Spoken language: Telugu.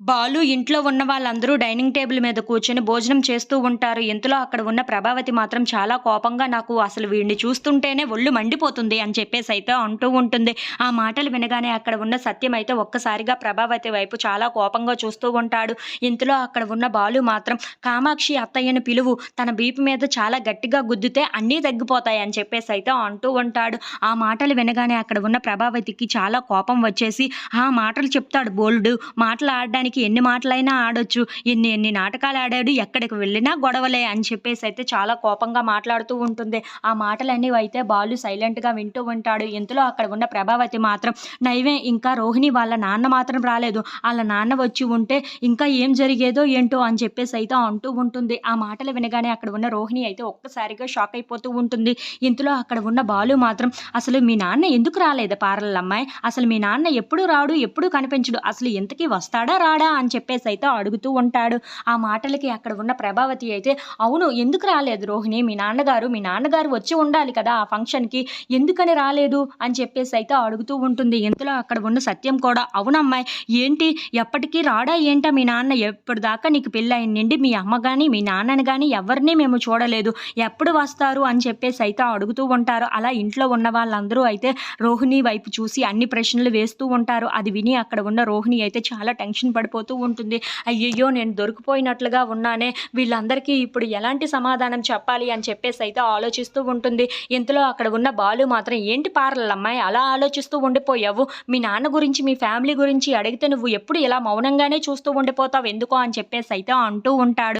బాలు ఇంట్లో ఉన్న వాళ్ళందరూ డైనింగ్ టేబుల్ మీద కూర్చొని భోజనం చేస్తూ ఉంటారు. ఇంతలో అక్కడ ఉన్న ప్రభావతి మాత్రం చాలా కోపంగా నాకు అసలు వీడిని చూస్తుంటేనే ఒళ్ళు మండిపోతుంది అని చెప్పేసి అయితే అంటూ ఉంటుంది. ఆ మాటలు వినగానే అక్కడ ఉన్న సత్యం అయితే ఒక్కసారిగా ప్రభావతి వైపు చాలా కోపంగా చూస్తూ ఉంటాడు. ఇంతలో అక్కడ ఉన్న బాలు మాత్రం కామాక్షి అత్తయ్యను పిలువు తన బీపు మీద చాలా గట్టిగా గుద్దితే అన్నీ తగ్గిపోతాయి అని చెప్పేసి అయితే అంటూ ఉంటాడు. ఆ మాటలు వినగానే అక్కడ ఉన్న ప్రభావతికి చాలా కోపం వచ్చేసి ఆ మాటలు చెప్తాడు బోల్డు మాటలు ఆడడానికి ఎన్ని మాటలైనా ఆడొచ్చు. ఎన్ని ఎన్ని నాటకాలు ఆడాడు ఎక్కడికి వెళ్ళినా గొడవలే అని చెప్పేసి అయితే చాలా కోపంగా మాట్లాడుతూ ఉంటుంది. ఆ మాటలన్నీ అయితే బాలు సైలెంట్గా వింటూ ఉంటాడు. ఇంతలో అక్కడ ఉన్న ప్రభావతి మాత్రం నైవే ఇంకా రోహిణి వాళ్ళ నాన్న మాత్రం రాలేదు. వాళ్ళ నాన్న వచ్చి ఉంటే ఇంకా ఏం జరిగేదో ఏంటో అని చెప్పేసి అయితే అంటూ ఉంటుంది. ఆ మాటలు వినగానే అక్కడ ఉన్న రోహిణి అయితే ఒక్కసారిగా షాక్ అయిపోతూ ఉంటుంది. ఇంతలో అక్కడ ఉన్న బాలు మాత్రం అసలు మీ నాన్న ఎందుకు రాలేదు పారల అమ్మాయి అసలు మీ నాన్న ఎప్పుడు రాడు? ఎప్పుడు కనిపించడు? అసలు ఇంతకీ వస్తాడా రాడా? అని చెప్పేసి అయితే అడుగుతూ ఉంటాడు. ఆ మాటలకి అక్కడ ఉన్న ప్రభావతి అయితే అవును ఎందుకు రాలేదు రోహిణి? మీ నాన్నగారు మీ నాన్నగారు వచ్చి ఉండాలి కదా ఆ ఫంక్షన్కి. ఎందుకని రాలేదు? అని చెప్పేసి అయితే అడుగుతూ ఉంటుంది. ఇంతలో అక్కడ ఉన్న సత్యం కూడా అవునమ్మాయి ఏంటి? ఎప్పటికీ రాడా ఏంటా మీ నాన్న? ఎప్పుడు దాకా నీకు పెళ్ళైన నుండి మీ అమ్మ కానీ మీ నాన్నని కానీ ఎవరిని మేము చూడలేదు. ఎప్పుడు వస్తారు? అని చెప్పేసి అయితే అడుగుతూ ఉంటారు. అలా ఇంట్లో ఉన్న వాళ్ళందరూ అయితే రోహిణి వైపు చూసి అన్ని ప్రశ్నలు వేస్తూ ఉంటారు. అది విని అక్కడ ఉన్న రోహిణి అయితే చాలా టెన్షన్ పడిపోతూ ఉంటుంది. అయ్యయ్యో నేను దొరికిపోయినట్లుగా ఉన్నానే. వీళ్ళందరికీ ఇప్పుడు ఎలాంటి సమాధానం చెప్పాలి అని చెప్పేసి అయితే ఆలోచిస్తూ ఉంటుంది. ఇంతలో అక్కడ ఉన్న బాలు మాత్రం ఏంటి పార్లమ్మాయి అలా ఆలోచిస్తూ ఉండిపోయావు? మీ నాన్న గురించి మీ ఫ్యామిలీ గురించి అడిగితే నువ్వు ఎప్పుడు ఇలా మౌనంగానే చూస్తూ ఉండిపోతావు? ఎందుకో? అని చెప్పేసి అయితే అంటూ ఉంటాడు.